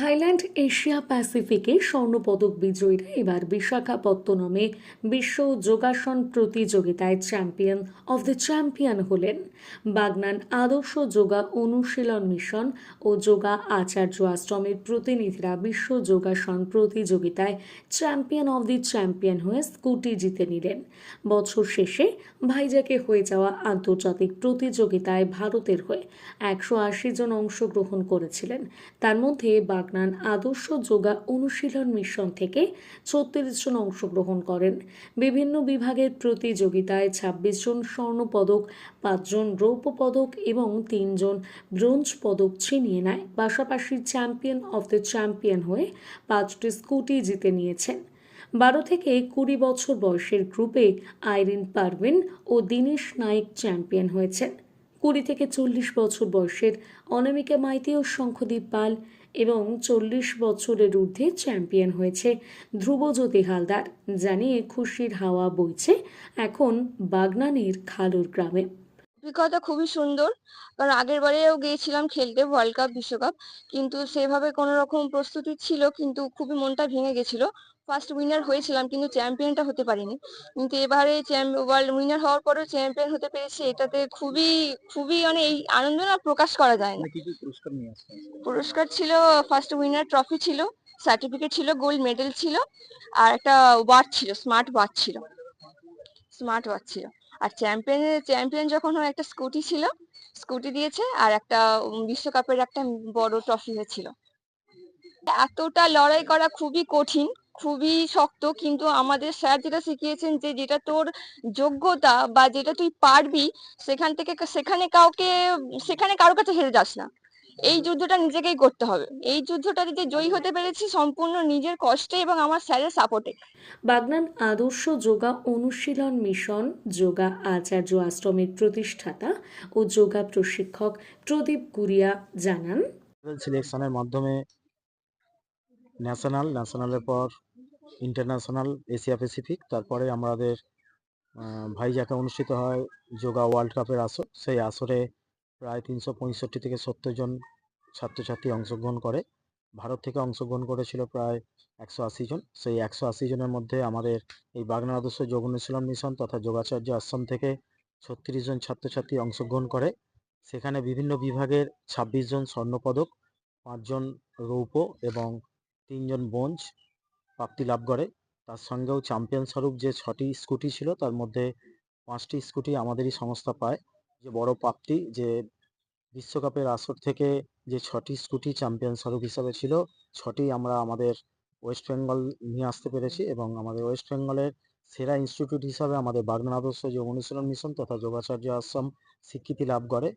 Thailand, Asia প্যাসিফিকে স্বর্ণপদক বিজয়ীরা এবার বিশাখাপত্তনমে বিশ্ব যোগাসন প্রতিযোগিতায় চ্যাম্পিয়ন অফ দ্য চ্যাম্পিয়ন হলেন। বাগনান আদর্শ যোগা অনুশীলন মিশন ও যোগা আচার্য আশ্রমের প্রতিনিধিরা বিশ্ব যোগাসন প্রতিযোগিতায় চ্যাম্পিয়ন অফ দি চ্যাম্পিয়ন হয়ে স্কুটি জিতে নিলেন। বছর শেষে ভাইজাকে হয়ে যাওয়া আন্তর্জাতিক প্রতিযোগিতায় ভারতের হয়ে একশো আশি জন অংশগ্রহণ করেছিলেন। তার মধ্যে বাগনান আদর্শ যোগা অনুশীলন মিশন থেকে ছত্রিশ জন অংশগ্রহণ করেন। বিভিন্ন বিভাগের প্রতিযোগিতায় ছাব্বিশ জন স্বর্ণপদক পাঁচজন রৌপ্য পদক এবং তিনজন ব্রোঞ্জ পদক ছিনিয়ে নেয়। পাশাপাশি চ্যাম্পিয়ন অফ দ্য চ্যাম্পিয়ন হয়ে পাঁচটি স্কুটি জিতে নিয়েছেন। বারো থেকে কুড়ি বছর বয়সের গ্রুপে আইরিন পারভিন ও দীনেশ নায়েক চ্যাম্পিয়ন হয়েছেন। কুড়ি থেকে চল্লিশ বছর বয়সের অনামিকা মাইতি ও শঙ্খদীপ পাল এবং চল্লিশ বছরের ঊর্ধ্বে চ্যাম্পিয়ন হয়েছে ধ্রুবজ্যোতি হালদার, জানিয়ে খুশির হাওয়া বইছে এখন বাগনানের খালুর গ্রামে। অভিজ্ঞতা খুবই সুন্দর। কারণ আগের বারেও গিয়েছিলাম খেলতে ওয়ার্ল্ড কাপ বিশ্বকাপ। কিন্তু সেভাবে কোনো রকম প্রস্তুতি ছিল কিন্তু খুবই মনটা ভেঙে গেছিল। ফার্স্ট উইনার হয়েছিলাম কিন্তু চ্যাম্পিয়নটা হতে পারিনি। কিন্তু এবারে ওয়ার্ল্ড উইনার হওয়ার পরেও চ্যাম্পিয়ন হতে পেরেছি এটাতে খুবই খুবই মানে এই আনন্দ না প্রকাশ করা যায় না। পুরস্কার ছিল ফার্স্ট উইনার ট্রফি ছিল সার্টিফিকেট ছিল গোল্ড মেডেল ছিল আর একটা ওয়াচ ছিল স্মার্ট ওয়াচ ছিল। স্মার্ট ওয়াচ ছিল। আর চ্যাম্পিয়ন চ্যাম্পিয়ন যখন হয় একটা স্কুটি ছিল, স্কুটি দিয়েছে আর একটা বিশ্বকাপের একটা বড় ট্রফি হয়েছিল। এতটা লড়াই করা খুবই কঠিন, খুবই শক্ত, কিন্তু আমাদের স্যার যেটা শিখিয়েছেন যে যেটা তোর যোগ্যতা বা যেটা তুই পারবি, সেখান থেকে, সেখানে কাউকে, সেখানে কারোর কাছে হেরে যাস না। এই যুদ্ধটা নিজেকেই করতে হবে। এই যুদ্ধটা যে জয়ী হতে পেরেছি সম্পূর্ণ নিজের কষ্টে এবং আমার স্যারের সাপোর্টে। বাগনান আদর্শ যোগা অনুশীলন মিশন যোগা আচার্য আশ্রমের প্রতিষ্ঠাতা ও যোগা প্রশিক্ষক প্রদীপ গুরিয়া জানান সিলেকশনের মাধ্যমে ন্যাশনাল ন্যাশনালের পর ইন্টারন্যাশনাল এশিয়া প্যাসিফিক তারপরে আমাদের ভাইজাকে অনুষ্ঠিত হয় যোগা ওয়ার্ল্ড কাপের আসর। সেই আসরে প্রায় তিনশো পঁয়ষট্টি থেকে সত্তর জন ছাত্রছাত্রী অংশগ্রহণ করে। ভারত থেকে অংশগ্রহণ করেছিল প্রায় একশো আশি জন। সেই একশো আশি জনের মধ্যে আমাদের এই বাগনা আদর্শ যোগ অনুশীলন মিশন তথা যোগাচার্য আশ্রম থেকে ছত্রিশ জন ছাত্রছাত্রী অংশগ্রহণ করে। সেখানে বিভিন্ন বিভাগের ছাব্বিশ জন স্বর্ণপদক পাঁচজন রৌপ্য এবং তিনজন ব্রোঞ্জ প্রাপ্তি লাভ করে। তার সঙ্গেও চ্যাম্পিয়ন স্বরূপ যে ছটি স্কুটি ছিল, তার মধ্যে পাঁচটি স্কুটি আমাদেরই সংস্থা পায়। যে বড় প্রাপ্তি, যে বিশ্বকাপের আসর থেকে যে ছটি স্কুটি চ্যাম্পিয়ন স্বরূপ হিসাবে ছিল, ছটি আমরা আমাদের ওয়েস্ট বেঙ্গল নিয়ে আসতে পেরেছি এবং আমাদের ওয়েস্ট বেঙ্গলের সেরা ইনস্টিটিউট হিসাবে আমাদের বাগনান আদর্শ অনুশীলন মিশন তথা যোগাচার্য আশ্রম স্বীকৃতি লাভ করে।